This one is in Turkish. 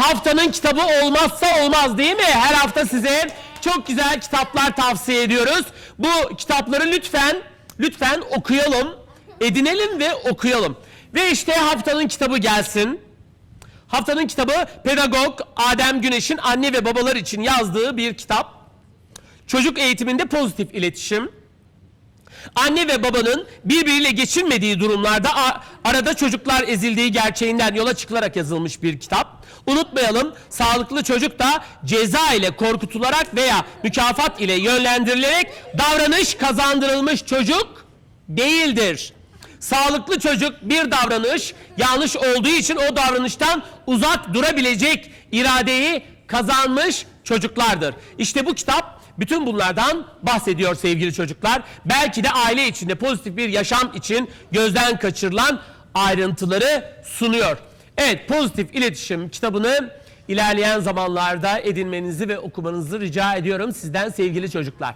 haftanın kitabı olmazsa olmaz değil mi? Her hafta size çok güzel kitaplar tavsiye ediyoruz. Bu kitapları lütfen lütfen okuyalım, edinelim ve okuyalım. Ve işte haftanın kitabı gelsin. Haftanın kitabı pedagog Adem Güneş'in anne ve babalar için yazdığı bir kitap. Çocuk eğitiminde pozitif iletişim. Anne ve babanın birbiriyle geçinmediği durumlarda arada çocuklar ezildiği gerçeğinden yola çıkılarak yazılmış bir kitap. Unutmayalım sağlıklı çocuk da ceza ile korkutularak veya mükafat ile yönlendirilerek davranış kazandırılmış çocuk değildir. Sağlıklı çocuk bir davranış yanlış olduğu için o davranıştan uzak durabilecek iradeyi kazanmış çocuklardır. İşte bu kitap bütün bunlardan bahsediyor sevgili çocuklar. Belki de aile içinde pozitif bir yaşam için gözden kaçırılan ayrıntıları sunuyor. Evet pozitif iletişim kitabını ilerleyen zamanlarda edinmenizi ve okumanızı rica ediyorum sizden sevgili çocuklar.